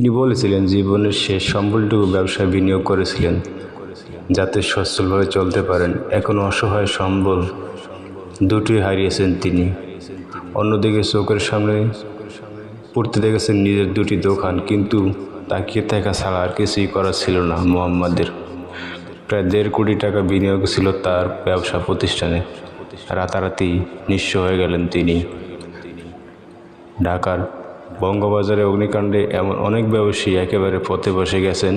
তিনি বলেছিলেন, জীবনের শেষ সম্বলটুকু ব্যবসায় বিনিয়োগ করেছিলেন, যাতে সচ্ছলভাবে চলতে পারেন। এখন অসহায় সম্বল দুটোই হারিয়েছেন তিনি। অন্যদিকে চোখের সামনে পড়তে দেখেছেন নিজের দুটি দোকান, কিন্তু তাকিয়ে থাকা ছাড়া আর কিছুই করা ছিল না মোহাম্মদের। প্রায় দেড় কোটি টাকা বিনিয়োগ ছিল তার ব্যবসা প্রতিষ্ঠানে। রাতারাতি নিঃস্ব হয়ে গেলেন তিনি। ঢাকার বঙ্গবাজারে অগ্নিকাণ্ডে এমন অনেক ব্যবসায়ী একেবারে পথে বসে গেছেন।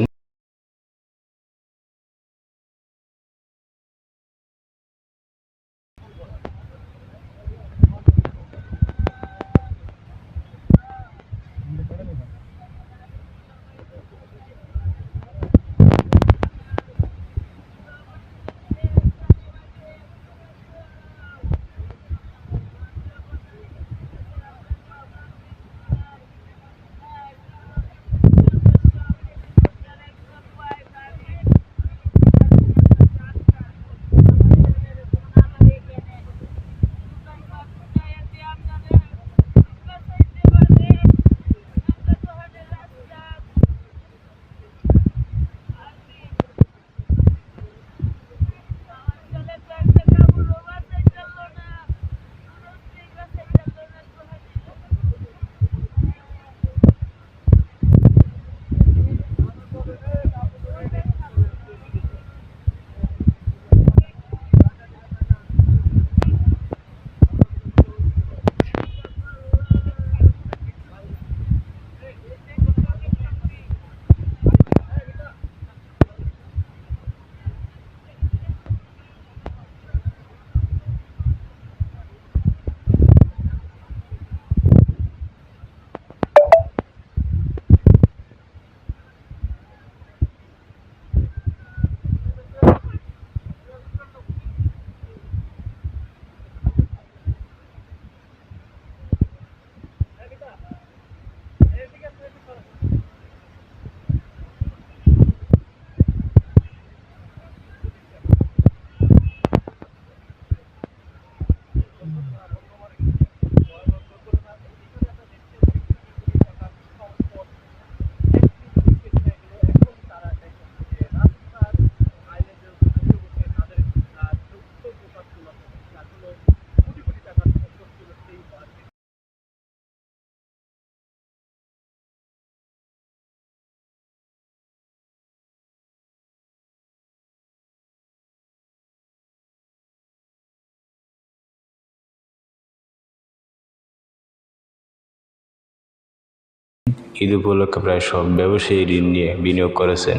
ঈদ উপলক্ষে প্রায় সব ব্যবসায়ী ঋণ নিয়ে বিনিয়োগ করেছেন।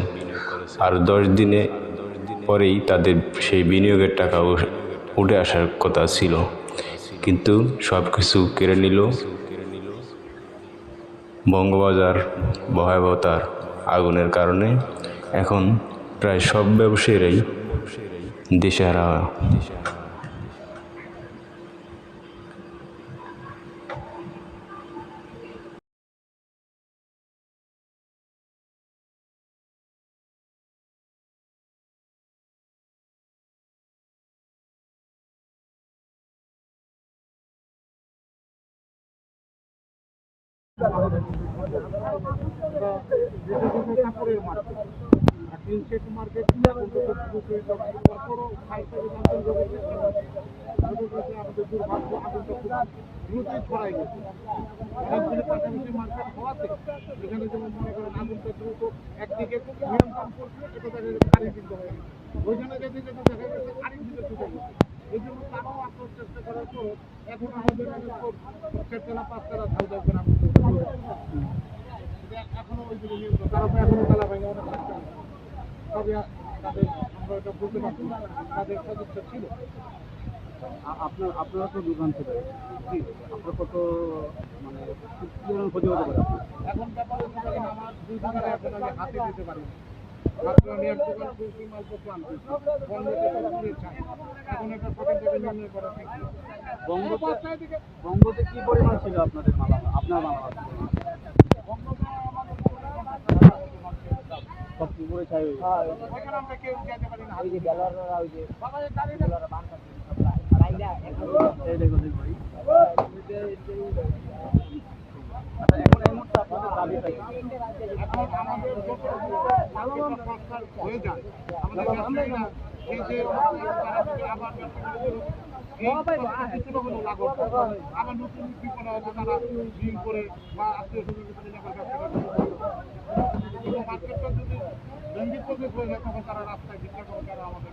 আর দশ দিনে পরেই তাদের সেই বিনিয়োগের টাকা উঠে আসার কথা ছিল। কিন্তু সব কিছু কেড়ে নিল বঙ্গবাজার ভয়াবহতার আগুনের কারণে। এখন প্রায় সব ব্যবসায়ীরাই দিশেহারা দ্রুতই যেমন মনে করেন আগুনটা দ্রুত একদিকে নিয়ন্ত্রণ করছে এটা দেখা গেছে গাড়ি কিন্তু হয়ে গেছে ওইখানে জন্য তারাও আসার চেষ্টা করার পর এখন আমাদের চারতলা পাঁচতলা ধাউ ধাউ করে আপনার, আপনারা তো দোকান থেকে আপনার কত মানে ক্ষতি হতে পারে? এখন ব্যাপার আমার দুই দোকানে এখন আমি হাতে দিতে পারি। এখন এটা সঠিকভাবে নির্ণয় করা। বঙ্গতে বঙ্গতে কি পরিমাণ ছিল আপনাদের মালা আপনার মালা আমাদের সব কি করে ছাই হয়ে গেছে? এখানে আমরা কেউ যেতে পারি না ওই যে বেলাররা ওই যে বাবা এই এই দেখো দেখো এখন এই মুহূর্তে আপনাদের দাবিটা কি? এখন আমাদের যত মার্কেটটা সংস্কার যায় আমাদের ব্যবসায়ীরা এই যে আবার আবার নতুন বিপণা হবে তারা ঋণ করে বা আত্মীয় মার্কেটটা যদি ব্যাংকের পথে হয়ে যায় তখন তারা রাস্তায় ভিক্ষা করে তারা আমাদের